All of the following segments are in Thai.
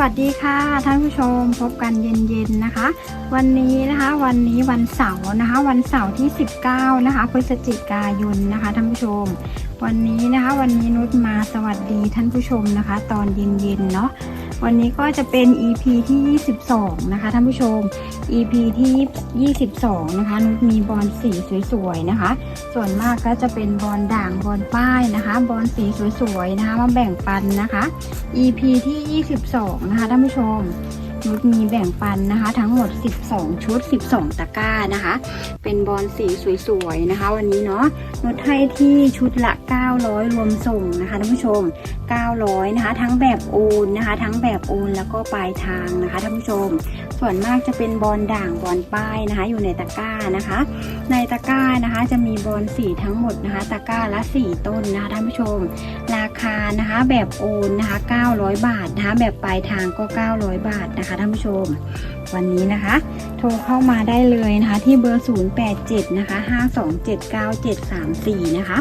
วัสดีค่ะท่านผู้ชมพบกันเย็นๆนะคะ วันนี้นะคะวันนี้วันเสาร์นะคะ วันเสาร์ที่ 19 นะคะพฤศจิกายนนะคะท่านผู้ชม วันนี้นะคะ วันนี้นุชมาสวัสดีท่านผู้ชมนะคะ ตอนเย็นๆเนาะ วันนี้ก็จะเป็น EP ที่ 22 นะคะท่านผู้ชม EP ที่ 22 นะคะนุชมีบอลสีสวยๆนะคะ ส่วนมากก็จะเป็นบอลด่างบอลป้ายนะคะบอลสีสวยๆนะคะมาแบ่งปันนะคะ EP ที่ 22 นะคะท่านผู้ชม ชุดมีแบ่งปันนะคะ ทั้งหมด 12 ชุด 12 ตะกร้านะคะ เป็นบอลสีสวยๆนะคะ วันนี้เนาะนดให้ที่ชุดละ 900 รวมส่งนะคะท่านผู้ชม 900 นะคะ ทั้งแบบโอนนะคะ ทั้งแบบโอนแล้วก็ปลายทางนะคะท่านผู้ชมส่วนมากจะเป็นบอลด่างบอลป้ายนะคะ อยู่ในตะกร้านะคะ ในตะกร้านะคะจะมีบอลสีทั้งหมดนะคะ ตะกร้าละ 4 ต้นนะคะท่านผู้ชม ราคานะคะแบบโอนนะคะ 900 บาทนะคะ แบบปลายทางก็ 900 บาทนะคะท่านผู้ชม วันนี้นะคะ โทรเข้ามาได้เลยนะคะ ที่เบอร์ 087 นะคะ 5279734 นะคะ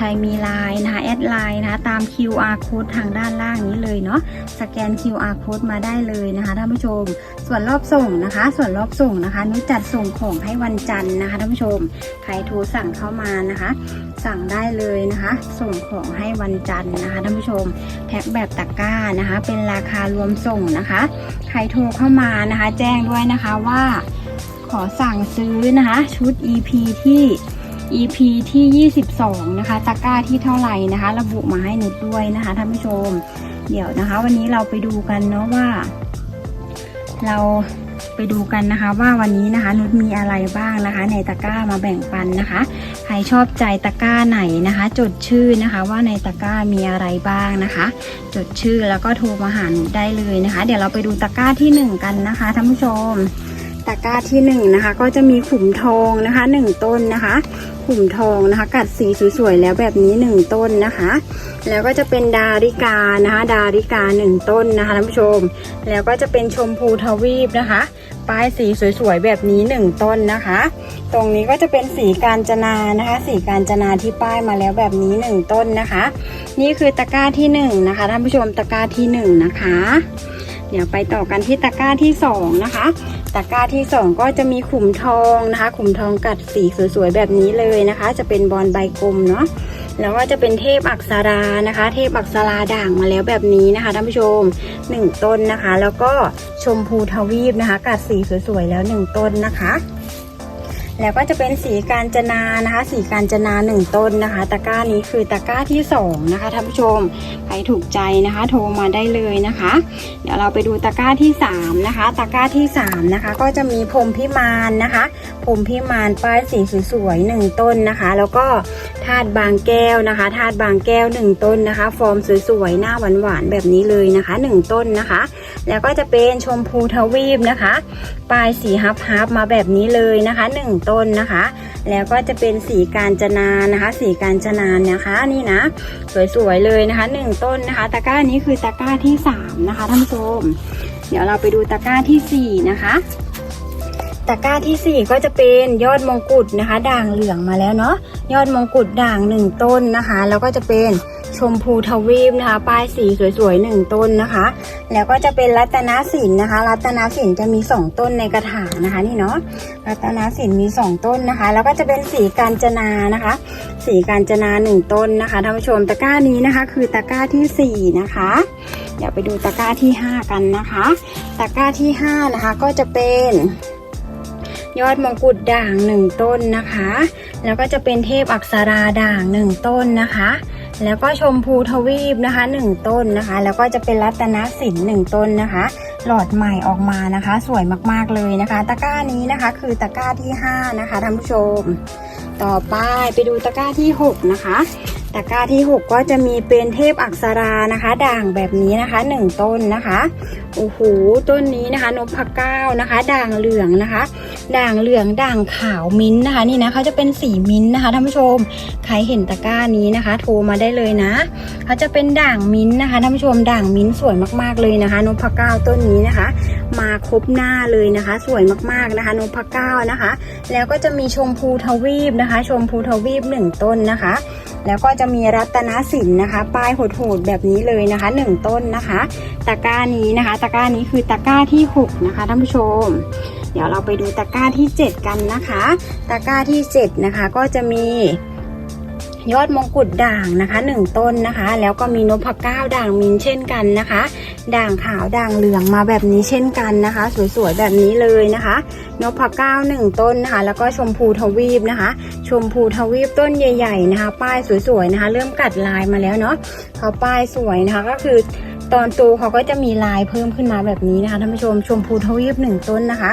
ใครมีไลน์นะคะแอดไลน์นะคะตาม QR code ทางด้านล่างนี้เลยเนาะสแกน QR code มาได้เลยนะคะท่านผู้ชม ส่วนรอบส่งนะคะ ส่วนรอบส่งนะคะนุชจัดส่งของให้วันจันทร์นะคะท่านผู้ชมใครโทรสั่งเข้ามานะคะ สั่งได้เลยนะคะ ส่งของให้วันจันทร์นะคะท่านผู้ชมแพ็คแบบตะกร้านะคะ เป็นราคารวมส่งนะคะ ใครโทรเข้ามานะคะ แจ้งด้วยนะคะว่าขอสั่งซื้อนะคะ ชุด EP ที่ EP ที่ 22 นะคะตะกร้าที่เท่าไหร่นะคะ ระบุมาให้หนุชด้วยนะคะท่านผู้ชม เดี๋ยวนะคะ วันนี้เราไปดูกันเนาะว่า เราไปดูกันนะคะว่าวันนี้นะคะนุชมีอะไรบ้างนะคะ ในตะกร้ามาแบ่งปันนะคะ ใครชอบใจตะกร้าไหนนะคะ จดชื่อนะคะว่าในตะกร้ามีอะไรบ้างนะคะ จดชื่อแล้วก็โทรมาหานุชได้เลยนะคะ เดี๋ยวเราไปดูตะกร้าที่หนึ่งกันนะคะท่านผู้ชม ตะกร้าที่หนึ่งนะคะ ก็จะมีขุมทองนะคะหนึ่งต้นนะคะขุมทองนะคะ กัดสีสวยๆแล้วแบบนี้หนึ่งต้นนะคะ แล้วก็จะเป็นดาริกานะคะ ดาริกาหนึ่งต้นนะคะท่านผู้ชม แล้วก็จะเป็นชมพูทวีปนะคะป้ายสีสวยๆแบบนี้หนึ่งต้นนะคะ ตรงนี้ก็จะเป็นสีกาญจนานะคะ สีกาญจนาที่ป้ายมาแล้วแบบนี้หนึ่งต้นนะคะ นี่คือตะกร้าที่หนึ่งนะคะท่านผู้ชมตะกร้าที่หนึ่งนะคะเดี๋ยวไปต่อกันที่ตะกร้าที่สองนะคะ ตะกร้าที่สองก็จะมีขุมทองนะคะ ขุมทองกัดสีสวยๆแบบนี้เลยนะคะ จะเป็นบอลใบกลมเนาะแล้วก็จะเป็นเทพอักษรานะคะ เทพอักษราด่างมาแล้วแบบนี้นะคะท่านผู้ชมหนึ่งต้นนะคะ แล้วก็ชมพูทวีปนะคะ กัดสีสวยๆแล้วหนึ่งต้นนะคะ แล้วก็จะเป็นสีกาญจนานะคะ สีกาญจนาหนึ่งต้นนะคะ ตะกร้านี้คือตะกร้าที่สองนะคะท่านผู้ชมใครถูกใจนะคะ โทรมาได้เลยนะคะ เดี๋ยวเราไปดูตะกร้าที่สามนะคะ ตะกร้าที่สามนะคะ ก็จะมีพรมพิมานนะคะพรมพิมานป้ายสีสวยๆหนึ่งต้นนะคะ แล้วก็ธาตุบางแก้วนะคะธาตุบางแก้วหนึ่งต้นนะคะ ฟอร์มสวยๆหน้าหวานๆแบบนี้เลยนะคะหนึ่งต้นนะคะ แล้วก็จะเป็นชมพูทวีปนะคะ ปลายสีฮับฮับมาแบบนี้เลยนะคะหนึ่งต้นนะคะ แล้วก็จะเป็นสีการจนานะคะ สีการจนานะคะนี่นะ สวยๆเลยนะคะหนึ่งต้นนะคะ ตะกร้านี้คือตะกร้าที่สามนะคะท่านผู้ชม เดี๋ยวเราไปดูตะกร้าที่สี่นะคะ ตะกร้าที่สี่ก็จะเป็นยอดมงกุฎนะคะ ด่างเหลืองมาแล้วเนาะยอดมงกุฎด่างหนึ่งต้นนะคะ แล้วก็จะเป็นชมพูทวีปนะคะ ป้ายสีสวยๆหนึ่งต้นนะคะ แล้วก็จะเป็นรัตนสินนะคะ รัตนสินจะมีสองต้นในกระถางนะคะนี่เนาะรัตนสินมีสองต้นนะคะ แล้วก็จะเป็นสีกาญจนานะคะ สีกาญจนาหนึ่งต้นนะคะท่านผู้ชมตะกร้านี้นะคะ คือตะกร้าที่สี่นะคะเดี๋ยวไปดูตะกร้าที่ห้ากันนะคะ ตะกร้าที่ห้านะคะก็จะเป็น ยอดมงกุฎด่างหนึ่งต้นนะคะ แล้วก็จะเป็นเทพอักษราด่างหนึ่งต้นนะคะ แล้วก็ชมพูทวีปนะคะหนึ่งต้นนะคะ แล้วก็จะเป็นรัตนสินหนึ่งต้นนะคะ หลอดใหม่ออกมานะคะ สวยมากๆเลยนะคะ ตะกร้านี้นะคะคือตะกร้าที่ห้านะคะท่านผู้ชม ต่อไปไปดูตะกร้าที่หกนะคะ ตะกร้าที่ 6 ก็จะมีเป็นเทพอักษรานะคะ ด่างแบบนี้นะคะหนึ่งต้นนะคะโอ้โหต้นนี้นะคะนพเก้านะคะ ด่างเหลืองนะคะ ด่างเหลืองด่างขาวมิ้นนะคะ นี่นะเขาจะเป็นสีมิ้นนะคะท่านผู้ชมใครเห็นตะกร้านี้นะคะ โทรมาได้เลยนะเขาจะเป็นด่างมิ้นนะคะท่านผู้ชมด่างมิ้นสวยมากๆเลยนะคะนพเก้าต้นนี้นะคะ มาครบหน้าเลยนะคะ สวยมากๆนะคะนพเก้านะคะ แล้วก็จะมีชมพูทวีปนะคะ ชมพูทวีปหนึ่งต้นนะคะ แล้วก็จะมีรัตนสินนะคะ ป้ายโหดๆแบบนี้เลยนะคะหนึ่งต้นนะคะ ตะกร้านี้นะคะ ตะกร้านี้คือตะกร้าที่หกนะคะท่านผู้ชม เดี๋ยวเราไปดูตะกร้าที่ 7 กันนะคะ ตะกร้าที่ 7 นะคะ ก็จะมียอดมงกุฎด่างนะคะหนึ่งต้นนะคะ แล้วก็มีนพเก้าด่างมินเช่นกันนะคะ ด่างขาวด่างเหลืองมาแบบนี้เช่นกันนะคะ สวยๆแบบนี้เลยนะคะนพเก้าหนึ่งต้นนะคะ แล้วก็ชมพูทวีปนะคะ ชมพูทวีปต้นใหญ่ ๆ นะคะ ป้ายสวยๆนะคะ เริ่มกัดลายมาแล้วเนาะเขาป้ายสวยนะคะก็คือตอนโตเขาก็จะมีลายเพิ่มขึ้นมาแบบนี้นะคะท่านผู้ชมชมพูทวีปหนึ่งต้นนะคะ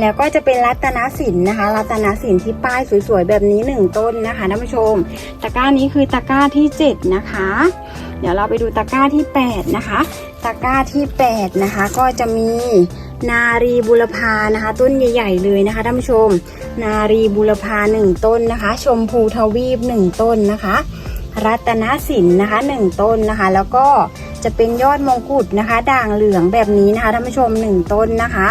แล้วก็จะเป็นรัตนสินนะคะ รัตนสินที่ป้ายสวยๆแบบนี้หนึ่งต้นนะคะท่านผู้ชม ตะกร้านี้คือตะกร้าที่ 7 นะคะ เดี๋ยวเราไปดูตะกร้าที่ 8 นะคะ ตะกร้าที่ 8 นะคะ ก็จะมีนารีบุรพานะคะ ต้นใหญ่ ๆ เลยนะคะท่านผู้ชม นารีบุรพาหนึ่งต้นนะคะ ชมพูทวีปหนึ่งต้นนะคะ รัตนสินนะคะหนึ่งต้นนะคะ แล้วก็จะเป็นยอดมงกุฎนะคะ ด่างเหลืองแบบนี้นะคะท่านผู้ชมหนึ่งต้นนะคะ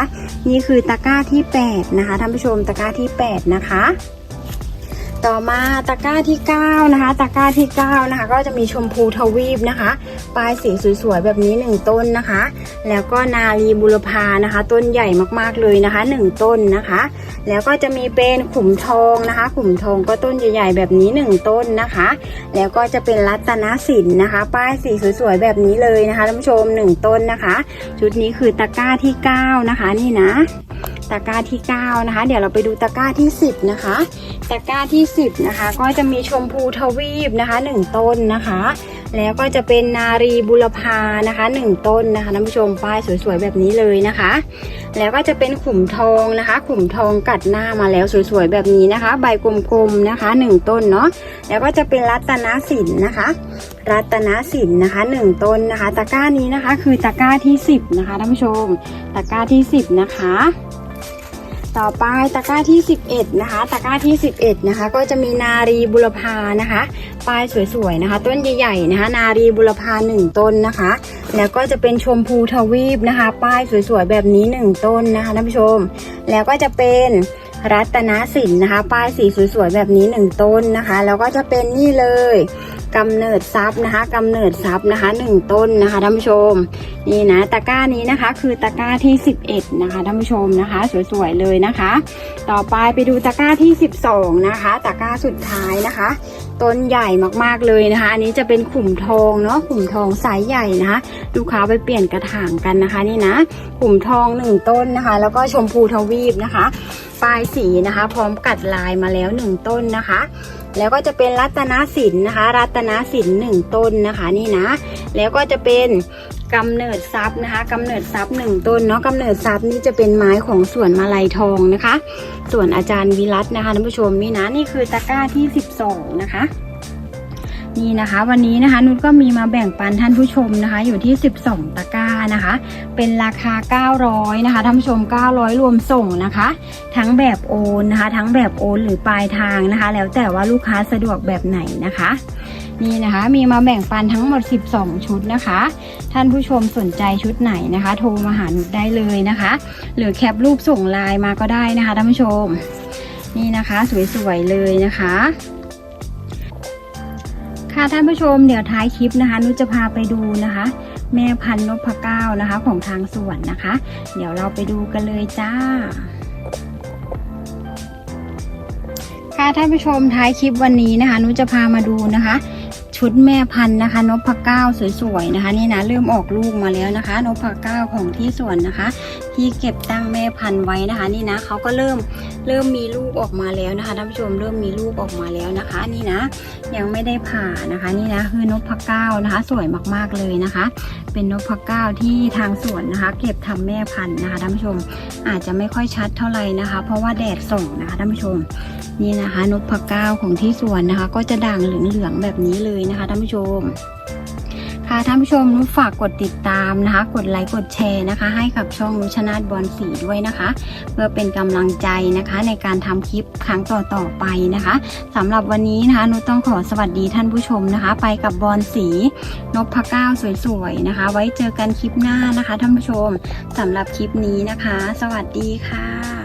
นี่คือตะกร้าที่ 8 นะคะท่านผู้ชมตะกร้าที่ 8 นะคะ ต่อมาตะกร้าที่ 9 นะคะ ตะกร้าที่ 9 นะคะ ก็จะมีชมพูทวีปนะคะ ปลายสีสวยๆ แบบนี้ 1 ต้นนะคะ แล้วก็นารีบุรพานะคะ ต้นใหญ่มากๆเลยนะคะ 1 ต้นนะคะ แล้วก็จะมีเป็นขุมทองนะคะ ขุมทองก็ต้นใหญ่ๆ แบบนี้ 1 ต้นนะคะ แล้วก็จะเป็นรัตนสินนะคะ ป้ายสีสวยๆ แบบนี้เลยนะคะท่านผู้ชม 1 ต้นนะคะ ชุดนี้คือตะกร้าที่ 9 นะคะนี่นะ ตะกร้าที่ 9 นะคะ เดี๋ยวเราไปดูตะกร้าที่ 10 นะคะ ตะกร้าที่ 10 นะคะ ก็จะมีชมพูทวีปนะคะ 1 ต้นนะคะ แล้วก็จะเป็นนารีบุรพานะคะ 1 ต้นนะคะท่านผู้ชมป้ายสวยๆแบบนี้เลยนะคะ แล้วก็จะเป็นขุมทองนะคะ ขุมทองกัดหน้ามาแล้วสวยๆแบบนี้นะคะ ใบกลมๆนะคะ 1 ต้นเนาะแล้วก็จะเป็นรัตนสินนะคะ รัตนสินนะคะ 1 ต้นนะคะ ตะกร้านี้นะคะ คือตะกร้าที่ 10 นะคะท่านผู้ชมตะกร้าที่ 10 นะคะ ต่อไปตะกร้าที่ 11 นะคะ ตะกร้าที่ 11 นะคะ ก็จะมีนารีบุรพานะคะป้ายสวยๆนะคะ ต้นใหญ่ๆนะคะ นารีบุรพา 1 ต้นนะคะ แล้วก็จะเป็นชมพูทวีปนะคะ ป้ายสวยๆแบบนี้ 1 ต้นนะคะท่านผู้ชม แล้วก็จะเป็นรัตนสินนะคะ ป้ายสีสวยๆแบบนี้ 1 ต้นนะคะ แล้วก็จะเป็นนี่เลย กำเนิดทรัพย์นะคะกำเนิดทรัพย์นะคะ 1 ต้นนะคะท่านผู้ชม นี่นะตะกร้านี้นะคะ คือตะกร้าที่ 11 นะคะท่านผู้ชมนะคะ สวยๆเลยนะคะ ต่อไปไปดูตะกร้าที่ 12 นะคะตะกร้าสุดท้ายนะคะ ต้นใหญ่มากๆเลยนะคะ อันนี้จะเป็นขุมทองเนาะขุมทองสายใหญ่นะคะลูกค้าไปเปลี่ยนกระถางกันนะคะ นี่นะขุมทองหนึ่งต้นนะคะ แล้วก็ชมพูทวีปนะคะ ปลายสีนะคะ พร้อมกัดลายมาแล้วหนึ่งต้นนะคะ แล้วก็จะเป็นรัตนสินนะคะ รัตนสินหนึ่งต้นนะคะนี่นะ แล้วก็จะเป็นกำเนิดทรัพย์นะคะกำเนิดทรัพย์หนึ่งต้นเนาะกำเนิดทรัพย์นี่จะเป็นไม้ของสวนมาลัยทองนะคะ ส่วนอาจารย์วิรัตนะคะท่านผู้ชมนี่นะนี่คือตะกร้าที่12นะคะนี่นะคะ วันนี้นะคะนุชก็มีมาแบ่งปันท่านผู้ชมนะคะ อยู่ที่ 12 ตะกร้า นะคะ เป็นราคา 900นะคะท่านผู้ชม 900 รวมส่งนะคะ ทั้งแบบโอนนะคะ ทั้งแบบโอนหรือปลายทางนะคะ แล้วแต่ว่าลูกค้าสะดวกแบบไหนนะคะนี่นะคะมีมาแบ่งปันทั้งหมด 12 ชุดนะคะ ท่านผู้ชมสนใจชุดไหนนะคะ โทรมาหานุชได้เลยนะคะ หรือแคปรูปส่งไลน์มาก็ได้นะคะท่านผู้ชม นี่นะคะสวยๆเลยนะคะค่ะท่านผู้ชมเดี๋ยวท้ายคลิปนะคะนุชจะพาไปดูนะคะ แม่พันธุ์นพเก้านะคะ ของทางสวนนะคะ เดี๋ยวเราไปดูกันเลยจ้าค่ะท่านผู้ชมท้ายคลิปวันนี้นะคะนุจะพามาดูนะคะ ชุดแม่พันธุ์นะคะนพเก้าสวยๆนะคะ นี่นะเริ่มออกลูกมาแล้วนะคะนพเก้าของที่สวนนะคะ ที่เก็บตั้งแม่พันธุ์ไว้นะคะ นี่นะเขาก็เริ่มเริ่มมีลูกออกมาแล้วนะคะท่านผู้ชมเริ่มมีลูกออกมาแล้วนะคะ นี่นะ ยังไม่ได้ผ่านะคะ นี่นะคือนกพเก้านะคะ สวยมากๆเลยนะคะ เป็นนกพเก้าที่ทางสวนนะคะ เก็บทำแม่พันธุ์นะคะท่านผู้ชมอาจจะไม่ค่อยชัดเท่าไหร่นะคะ เพราะว่าแดดส่องนะคะท่านผู้ชมนี่นะคะนกพเก้าของที่สวนนะคะ ก็จะด่างเหลืองๆแบบนี้เลยนะคะท่านผู้ชม คะคะท่านผู้ชมนุชฝากกดติดตามนะคะ กดไลค์กดแชร์นะคะ ให้กับช่องนุชนาธบอลสีด้วยนะคะ เพื่อเป็นกำลังใจนะคะ ในการทำคลิปครั้งต่อๆไปนะคะสำหรับวันนี้นะคะนุต้องขอสวัสดีท่านผู้ชมนะคะ ไปกับบอลสีนพเก้าสวยๆนะคะ ไว้เจอกันคลิปหน้านะคะท่านผู้ชมสำหรับคลิปนี้นะคะ สวัสดีค่ะ